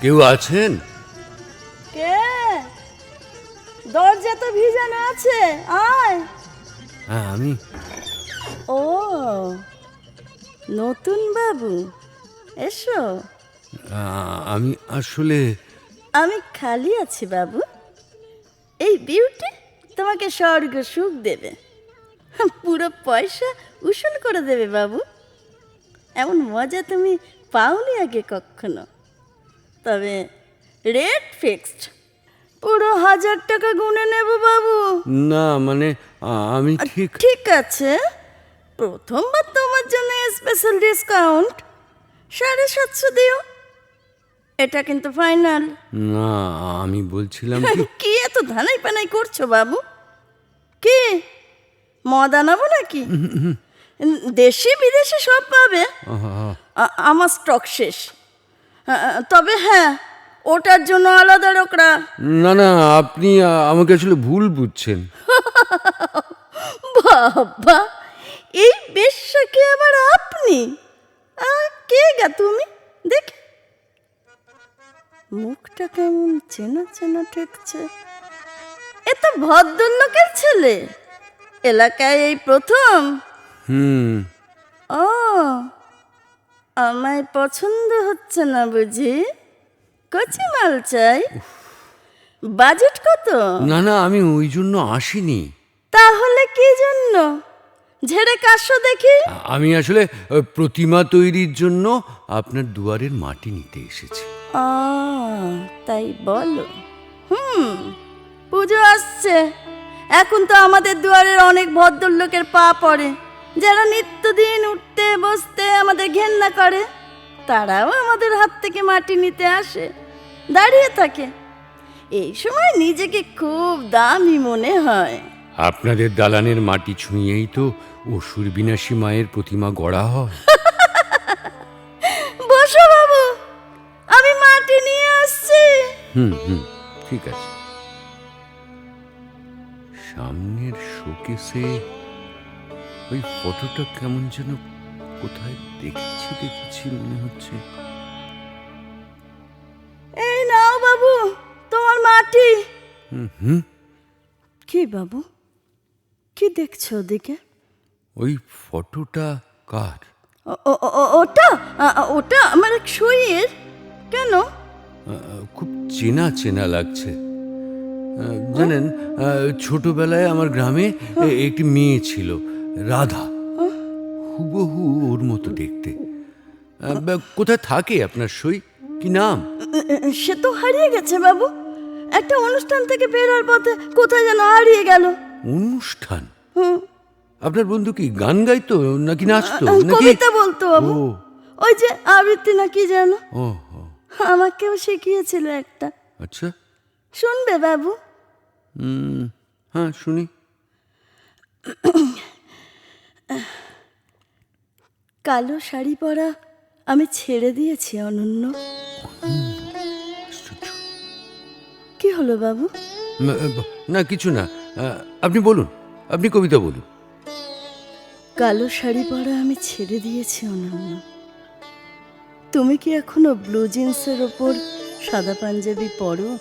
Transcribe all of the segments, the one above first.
কেউ আছেন? কে? দরজা তো ভিজানো আছে আয়। হ্যাঁ আমি। ও নতুন বাবু এসো। আমি আসলে আমি খালি আছি বাবু। এই বিউটি? তোমাকে স্বর্গ সুখ দেবে। পুরো পয়সা উসুল করে দেবে বাবু। এমন মজা তুমি পাওনি আগে কখনো। তবে রেট ফিক্সড। পুরো হাজার টাকা গুনে নেব বাবু। না মানে আমি ঠিক ঠিক আছে। প্রথমবার তোমার জন্য স্পেশাল ডিসকাউন্ট সাড়ে সাতশো দিও। এটা কিন্তু ফাইনাল। না আমি বলছিলাম কি? কি এত ধানাই পানাই করছ বাবু? কি? মদ আনাবো নাকি? দেশে বিদেশে সব পাবে। আমার স্টক শেষ। তবে হ্যাঁ ওটার জন্য আলাদা লোকরা। না না আপনি আমাকে আসলে ভুল বুঝছেন। বাবা এই বেশ্যাকে আবার আপনি? কে গা তুমি? দেখ। মুখটা কেমন চেনা চেনা ঠেকছে। এ তো ভদ্রলোকের ছেলে। এলাকায় এই প্রথম। হুম। ও আমায় পছন্দ হচ্ছে না বুঝি? কচি মাল চাই। বাজেট কত? না না আমি ওই জন্য আসিনি। তাহলে কি জন্য? ঝেড়ে কাশো দেখি। আমি আসলে প্রতিমা তৈরির জন্য আপনার দুয়ারের মাটি নিতে এসেছি। তাই বলো। হুম পুজো আসছে। এখন তো আমাদের দুয়ারের অনেক ভদ্রলোকের পা পড়ে যারা নিত্যদিন উঠতে বসতে আমাদের ঘেন্না করে তারাও আমাদের হাত থেকে মাটি নিতে আসে দাঁড়িয়ে থাকে। এই সময় নিজেকে খুব দামি মনে হয়। আপনাদের দালানের মাটি ছুঁয়েই তো অসুর বিনাশী মায়ের প্রতিমা গড়া হয়। হুম হুম ঠিক আছে। সামনের শোকেসে ওই ফটোটা কেমন যেন কোথায় দেখেছি দেখেছি মনে হচ্ছে। এই নাও বাবু তোমার মাটি। হুম হুম। কি বাবু? কি দেখছ ওদিকে? ওই ফটোটা কার? ওটা? ওটা আমার এক সইয়ের। কেন? খুব চেনা চেনা লাগছে। জানেন ছোটবেলায় আমার গ্রামে একটি মেয়ে ছিল রাধা। হুবহু ওর মতো দেখতে। কোথায় থাকে আপনার সই? কি নাম? সে তো হারিয়ে গেছে বাবু। একটা অনুষ্ঠান থেকে বেরোর পথে কোথায় যেন হারিয়ে গেল। অনুষ্ঠান? আপনার বন্ধু কি গান গাইতো নাকি নাচতো নাকি? কবিতা বলতো বাবু। ওই যে আবৃত্তি না কি যেন? ও, আমাকেও শিখিয়েছিল একটা। আচ্ছা। শুনবে বাবু? হ্যাঁ শুনি। কালো শাড়ি পরা আমি ছেড়ে দিয়েছি অনন্য। কি হলো বাবু? না কিছু না। আপনি বলুন আপনি কবিতা বলুন। কালো শাড়ি পরা আমি ছেড়ে দিয়েছি অনন্য। তুমি কি এখনও ব্লু জিন্সের ওপর সাদা পাঞ্জাবি পরো?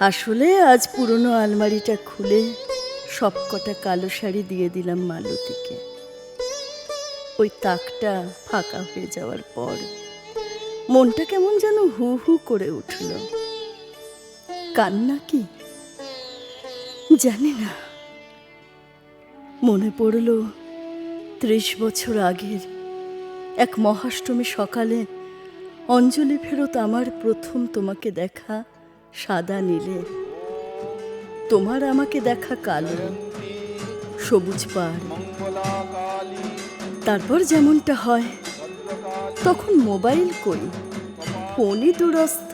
আসলে আজ পুরনো আলমারিটা খুলে সবকটা কালো শাড়ি দিয়ে দিলাম মালতীকে। ওই তাকটা ফাঁকা হয়ে যাওয়ার পর মনটা কেমন যেন হু হু করে উঠল। কান্না কি? জানি না। মনে পড়ল ত্রিশ বছর আগের এক মহাষ্টমী সকালে অঞ্জলি ফেরত আমার প্রথম তোমাকে দেখা সাদা নীলে। তোমার আমাকে দেখা কালো, সবুজ পাড় তারপর যেমনটা হয়, তখন মোবাইল কই ফোনই দুরস্ত।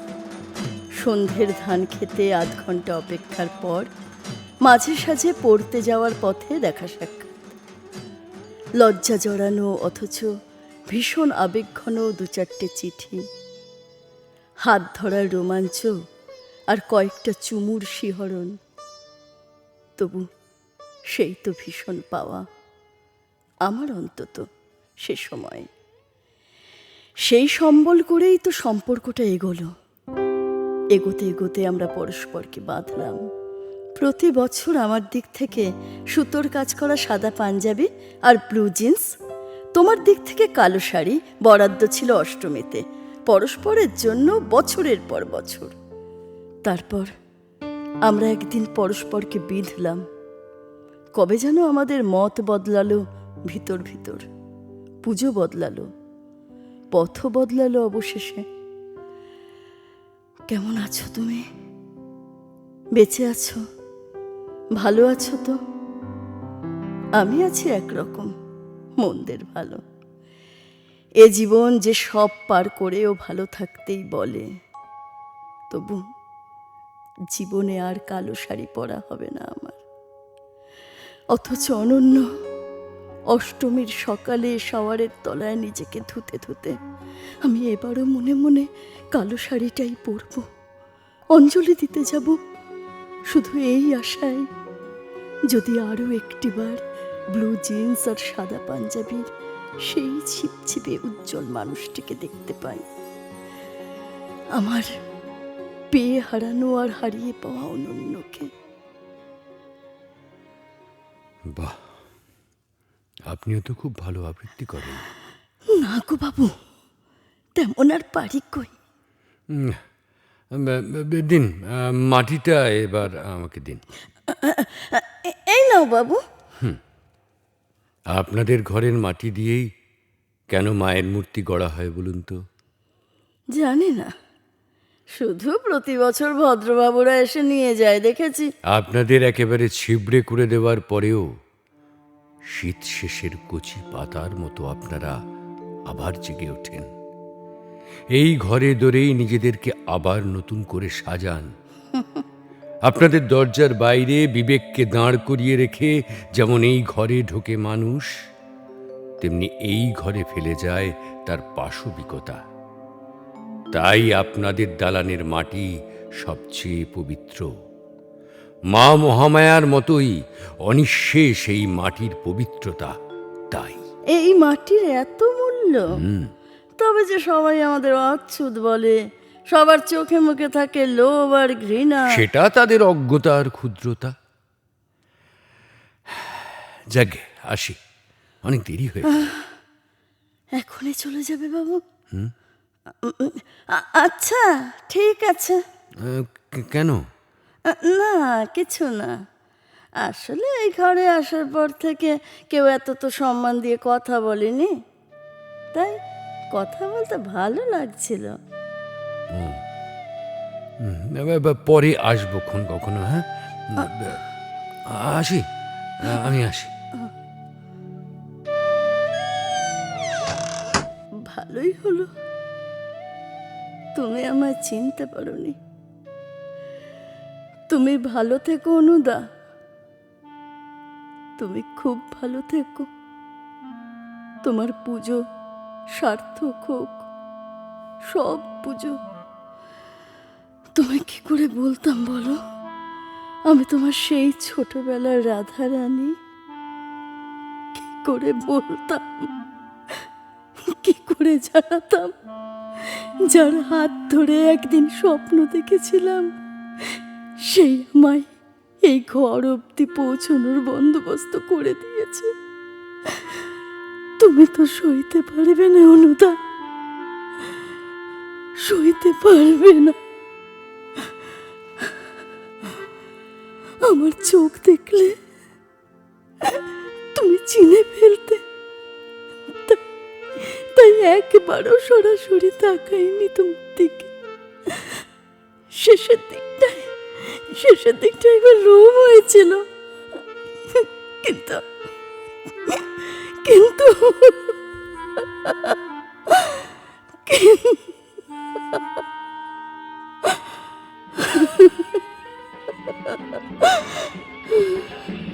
সন্ধ্যের ধান খেতে আধ ঘণ্টা অপেক্ষার পর মাঝে সাঝে পড়তে যাওয়ার পথে দেখা সাক্ষাৎ। লজ্জা জড়ানো অথচ ভীষণ আবেগঘন দু চারটে চিঠি। হাত ধরার রোমাঞ্চ আর কয়েকটা চুমুর শিহরণ। তবু সেই তো ভীষণ পাওয়া। আমার অন্তত সে সময়। সেই সম্বল করেই তো সম্পর্কটা এগোলো। এগোতে এগোতে আমরা পরস্পরকে বাঁধলাম। প্রতি বছর আমার দিক থেকে সুতোর কাজ করা সাদা পাঞ্জাবি আর ব্লু জিন্স তোমার দিক থেকে কালো শাড়ি বরাদ্দ ছিল অষ্টমীতে, পরস্পরের জন্য বছরের পর বছর। তারপর আমরা একদিন পরস্পরকে বিঁধলাম। কবে যেন আমাদের মত বদলালো, ভিতর ভিতর। পুজো বদলালো, পথ বদলালো অবশেষে। কেমন আছো তুমি? বেঁচে আছো? ভালো আছো তো? আমি আছি একরকম। মন্দের ভালো। এ জীবন যে সব পার করেও ভালো থাকতেই বলে, তবু জীবনে আর কালো শাড়ি পরা হবে না আমার। অথচ অনন্য অষ্টমীর সকালে শাওয়ারের তলায় নিজেকে ধুতে ধুতে আমি এবারও মনে মনে কালো শাড়িটাই পরব। অঞ্জলি দিতে যাব। শুধু এই আশায় যদি আরও একটিবার ব্লু জিন্স আর সাদা পাঞ্জাবির সেই ছিপছিপে উজ্জ্বল মানুষটিকে দেখতে পাই। আমার পেয়ে হারানো আর হারিয়ে পাওয়া অনন্যকে। বাহ আপনিও তো খুব ভালো আবৃত্তি করেন। না গো বাবু তেমন আর পারি কই। দিন মাটিটা এবার আমাকে দিন। এই নাও বাবু। আপনাদের ঘরের মাটি দিয়েই কেন মায়ের মূর্তি গড়া হয় বলুন তো? জানি না। শুধু প্রতি বছর ভদ্রবাবুরা এসে নিয়ে যায় দেখেছি। আপনাদের একেবারে ছিবড়ে করে দেওয়ার পরেও শীত শেষের কচি পাতার মতো আপনারা আবার জেগে ওঠেন। এই ঘরে দরেই নিজেদেরকে আবার নতুন করে সাজান। আপনাদের দরজার বাইরে বিবেককে দাঁড় করিয়ে রেখে যেমন এই ঘরে ঢোকে মানুষ তেমনি এই ঘরে ফেলে যায় তার পাশবিকতা। তাই আপনাদের দালানের মাটি সবচেয়ে পবিত্র। মা মহামায়ার মতোই অনিঃশেষ এই মাটির পবিত্রতা তাই। এই মাটির এত মূল্য? তবে যে সবাই আমাদের অচ্ছুত বলে সবার চোখে মুখে থাকে লোভ আর ঘৃণা। সেটা তাদের অজ্ঞতা আর ক্ষুদ্রতা। যাকে আসি। অনেক দেরি হয়ে এখনই চলে যাবে বাবু। আচ্ছা ঠিক আছে। কেন? না কিছু না। আসলে এই ঘরে আসার পর থেকে কেউ এত তো সম্মান দিয়ে কথা বলেনি। তাই কথা বলতে ভালো লাগছিল। পরে আসব খন কখনো হ্যাঁ? আসি? আমি আসি। ভালোই হলো। তুমি আমায় চিনতে পারোনি। তুমি ভালো থেকো অনুদা। তুমি খুব ভালো থেকো। তোমার পুজো সার্থক হোক। সব পুজো তোমায় কি করে বলতাম বলো? আমি তোমার সেই ছোটবেলার রাধা রানী কি করে বলতাম? কি করে জানাতাম? যার হাত ধরে একদিন স্বপ্ন দেখেছিলাম, সেই আমায় এই ঘর অবধি পৌঁছানোর বন্দোবস্ত করে দিয়েছে। তুমি তো সইতে পারবে না, অনুদা। সইতে পারবে না। আমার চোখ দেখলে। তুমি চিনে ফেলতে। তাই একবারও সরাসরি তাকাইনি তোমার দিকে। শেষের দিকটায় শেষের দিকটায় একবার লোভ হয়েছিল। কিন্তু কিন্তু Ha ha ha ha!